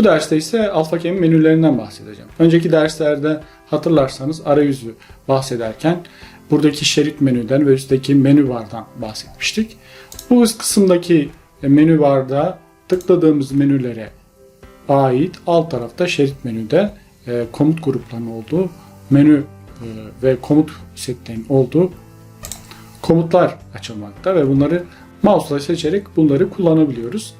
Bu derste ise AlphaCam menülerinden bahsedeceğim. Önceki derslerde hatırlarsanız arayüzü bahsederken buradaki şerit menüden ve üstteki menü bardan bahsetmiştik. Bu kısımdaki menü barda tıkladığımız menülere ait alt tarafta şerit menüde e, komut gruplarının olduğu menü e, ve komut setlerinin olduğu komutlar açılmakta ve bunları mouse'la seçerek bunları kullanabiliyoruz.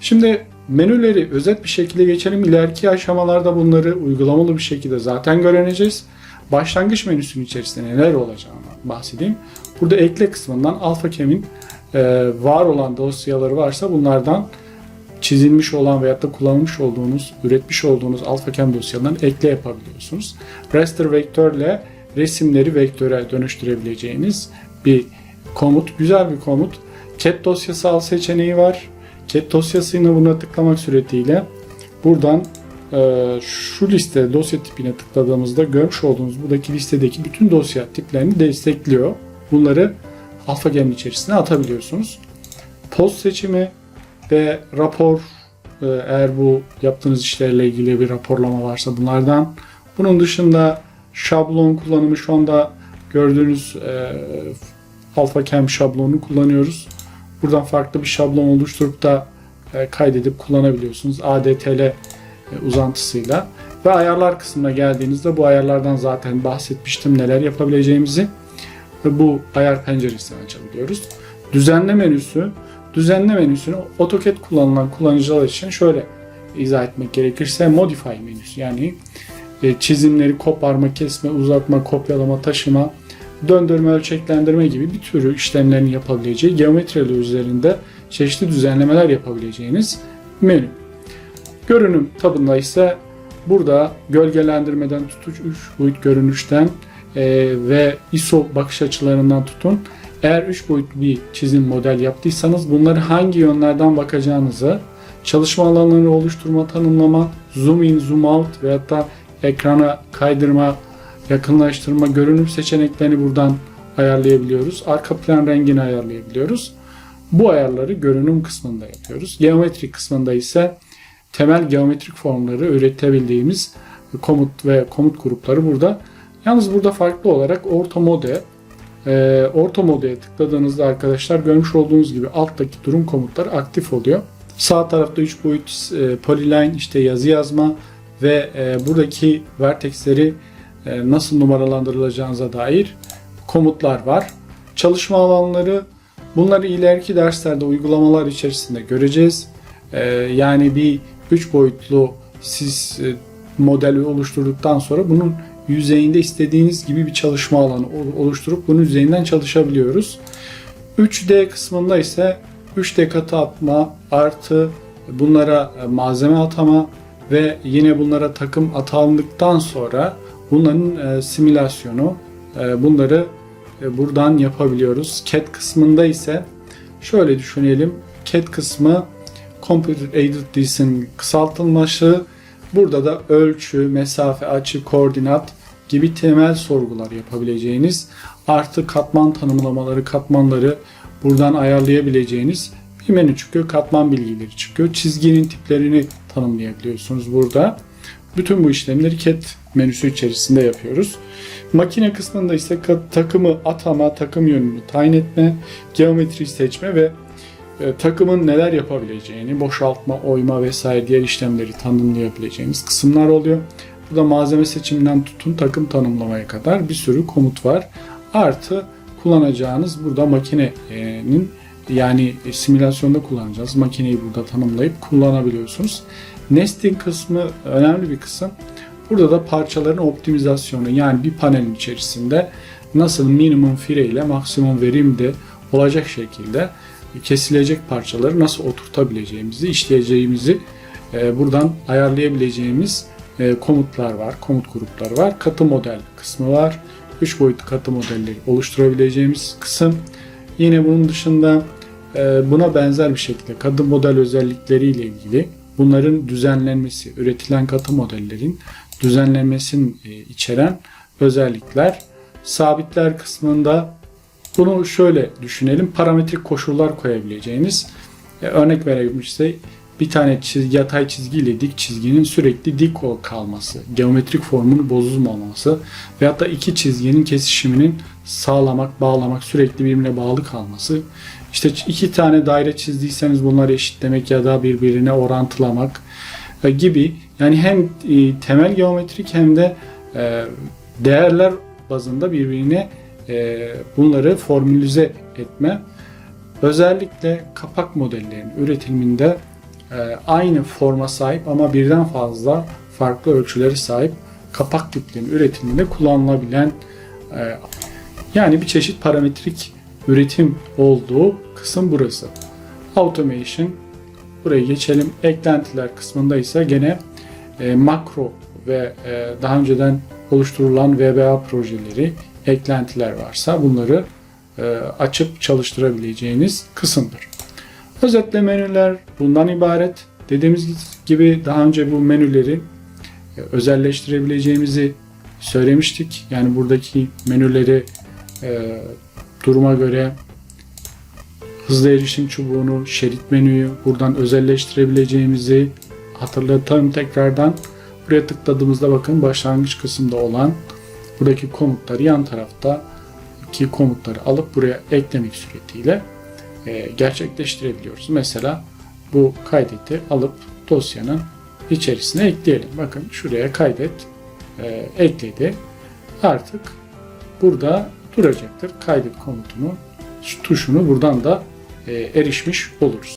Şimdi menüleri özet bir şekilde geçelim. İleriki aşamalarda bunları uygulamalı bir şekilde zaten öğreneceğiz. Başlangıç menüsünün içerisinde neler olacağını bahsedeyim. Burada ekle kısmından AlphaCam'in e, var olan dosyaları varsa bunlardan çizilmiş olan veyahut da kullanmış olduğunuz, üretmiş olduğunuz AlphaCam dosyalarından ekle yapabiliyorsunuz. Raster vektör ile resimleri vektöre dönüştürebileceğiniz bir komut. Güzel bir komut. Cat dosyası al seçeneği var. Cat dosyasını buna tıklamak suretiyle buradan e, şu liste dosya tipine tıkladığımızda görmüş olduğunuz buradaki listedeki bütün dosya tiplerini destekliyor. Bunları AlphaGam'in içerisine atabiliyorsunuz. Post seçimi ve rapor e, eğer bu yaptığınız işlerle ilgili bir raporlama varsa bunlardan. Bunun dışında şablon kullanımı şu anda gördüğünüz e, AlphaCam şablonunu kullanıyoruz. Buradan farklı bir şablon oluşturup da e, kaydedip kullanabiliyorsunuz. ADTL e, uzantısıyla. Ve ayarlar kısmına geldiğinizde bu ayarlardan zaten bahsetmiştim neler yapabileceğimizi. Ve bu ayar penceresinden açabiliyoruz. Düzenle menüsü. Düzenle menüsünü AutoCAD kullanılan kullanıcılar için şöyle izah etmek gerekirse Modify menüsü. Yani e, çizimleri koparma, kesme, uzatma, kopyalama, taşıma, döndürme, ölçeklendirme gibi bir türlü işlemlerin yapabileceği geometrileri üzerinde çeşitli düzenlemeler yapabileceğiniz menü. Görünüm tabında ise burada gölgelendirmeden tutuş 3 boyut görünüşten e, ve ISO bakış açılarından tutun. Eğer 3 boyutlu bir çizim model yaptıysanız bunları hangi yönlerden bakacağınızı, çalışma alanlarını oluşturma, tanımlama, zoom in, zoom out veyahut da ekrana kaydırma, yakınlaştırma, görünüm seçeneklerini buradan ayarlayabiliyoruz. Arka plan rengini ayarlayabiliyoruz. Bu ayarları görünüm kısmında yapıyoruz. Geometrik kısmında ise temel geometrik formları üretebildiğimiz komut ve komut grupları burada. Yalnız burada farklı olarak orta mode, e, orta modeye tıkladığınızda arkadaşlar görmüş olduğunuz gibi alttaki durum komutları aktif oluyor. Sağ tarafta 3 boyut e, polyline işte yazı yazma ve e, buradaki vertexleri nasıl numaralandırılacağınıza dair komutlar var. Çalışma alanları bunları ileriki derslerde uygulamalar içerisinde göreceğiz. E, yani bir 3 boyutlu siz e, modeli oluşturduktan sonra bunun yüzeyinde istediğiniz gibi bir çalışma alanı oluşturup bunun üzerinden çalışabiliyoruz. 3D kısmında ise 3D katı atma artı bunlara malzeme atama ve yine bunlara takım atandıktan sonra bunların e, simülasyonu e, bunları e, buradan yapabiliyoruz. CAD kısmında ise şöyle düşünelim. CAD kısmı Computer Aided Design kısaltılması. Burada da ölçü, mesafe, açı, koordinat gibi temel sorgular yapabileceğiniz artı katman tanımlamaları, katmanları buradan ayarlayabileceğiniz bir menü çıkıyor. Katman bilgileri çıkıyor. Çizginin tiplerini tanımlayabiliyorsunuz burada. Bütün bu işlemleri CAD menüsü içerisinde yapıyoruz. Makine kısmında ise takımı atama, takım yönünü tayin etme, geometri seçme ve e, takımın neler yapabileceğini, boşaltma, oyma vesaire diğer işlemleri tanımlayabileceğimiz kısımlar oluyor. Burada malzeme seçiminden tutun takım tanımlamaya kadar bir sürü komut var. Artı kullanacağınız burada makinenin yani simülasyonda kullanacağız. Makineyi burada tanımlayıp kullanabiliyorsunuz. Nesting kısmı önemli bir kısım. Burada da parçaların optimizasyonu yani bir panelin içerisinde nasıl minimum fire ile maksimum verimde olacak şekilde kesilecek parçaları nasıl oturtabileceğimizi, işleyeceğimizi e, buradan ayarlayabileceğimiz e, komutlar var, komut grupları var. Katı model kısmı var. 3 boyutlu katı modelleri oluşturabileceğimiz kısım. Yine bunun dışında e, buna benzer bir şekilde katı model özellikleriyle ilgili bunların düzenlenmesi, üretilen katı modellerin düzenlenmesini e, içeren özellikler. Sabitler kısmında bunu şöyle düşünelim. Parametrik koşullar koyabileceğiniz. E, örnek verebilirse bir tane çizgi, yatay çizgiyle dik çizginin sürekli dik kalması, geometrik formunun bozulmaması veyahut da iki çizginin kesişiminin sağlamak, bağlamak, sürekli birbirine bağlı kalması. İşte iki tane daire çizdiyseniz bunları eşitlemek ya da birbirine orantılamak e, gibi yani hem e, temel geometrik hem de e, değerler bazında birbirine bunları formülize etme. Özellikle kapak modellerinin üretiminde aynı forma sahip ama birden fazla farklı ölçülere sahip kapak tiplerinin üretiminde kullanılabilen e, yani bir çeşit parametrik üretim olduğu kısım burası. Automation buraya geçelim. Eklentiler kısmında ise gene e, makro ve e, daha önceden oluşturulan VBA projeleri, eklentiler varsa bunları e, açıp çalıştırabileceğiniz kısımdır. Özetle menüler bundan ibaret. Dediğimiz gibi daha önce bu menüleri özelleştirebileceğimizi söylemiştik. Yani buradaki menüleri e, duruma göre hızlı erişim çubuğunu, şerit menüyü buradan özelleştirebileceğimizi hatırlatalım tekrardan. Buraya tıkladığımızda bakın başlangıç kısımda olan buradaki komutları yan tarafta ki komutları alıp buraya eklemek suretiyle e, gerçekleştirebiliyoruz. Mesela bu kaydeti alıp dosyanın içerisine ekleyelim. Bakın şuraya kaydet e, ekledi. Artık burada duracaktır. Kaydet komutunu tuşunu buradan da e, erişmiş oluruz.